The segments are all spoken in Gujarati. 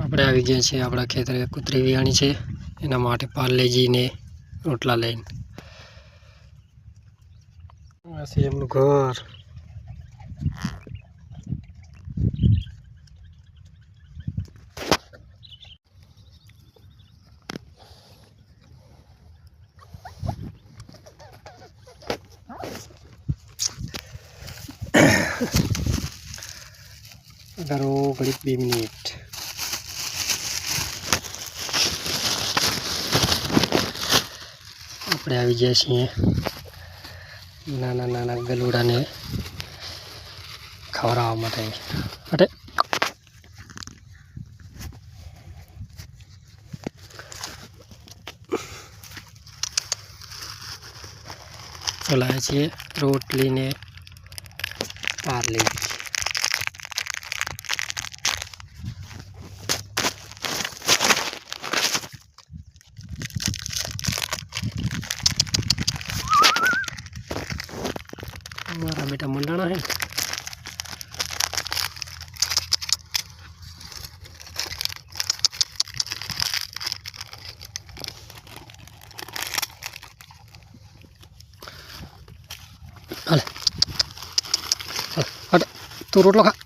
આપણે આવી ગયા છીએ આપણા ખેતરે, કૂતરી વિયાણી છે. એના માટે પાર્લેજીને રોટલા લઈને. આ એમનું ઘર. અગારો ઘડીક બે મિનિટ. આપણે આવી ગયા છીએ. નાના નાના ગલુડાને ખવડાવવા માટે. અરે! ચલાવે છીએ રોટલીને પાર્લી. મારા બેટા મંડાણા હે. હાલે. તું રોટલો ખા.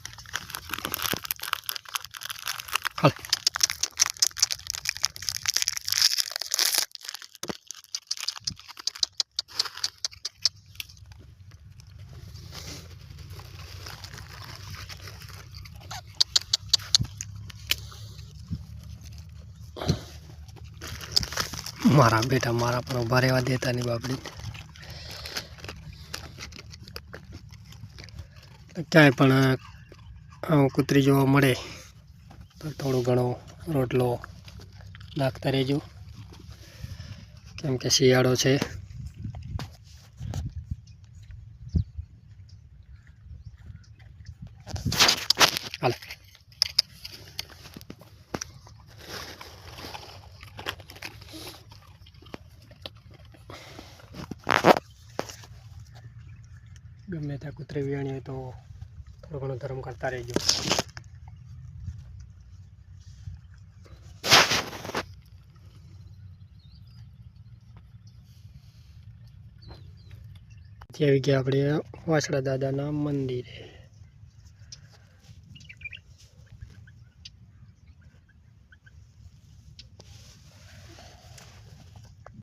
મારા બેટા મારા પણ ઊભા રહેવા દેતા નહીં બાપડી. ક્યાંય પણ આવું કૂતરી જોવા મળે તો થોડો ઘણો રોટલો નાખતા રહેજો. કેમ કે શિયાળો છે. હાલે. ગમે ત્યાં કૂતરે વિયાણી હોય તો થોડો ઘણો ધર્મ કરતા રહેજો. આવી ગયા આપણે વાસડા દાદાના મંદિરે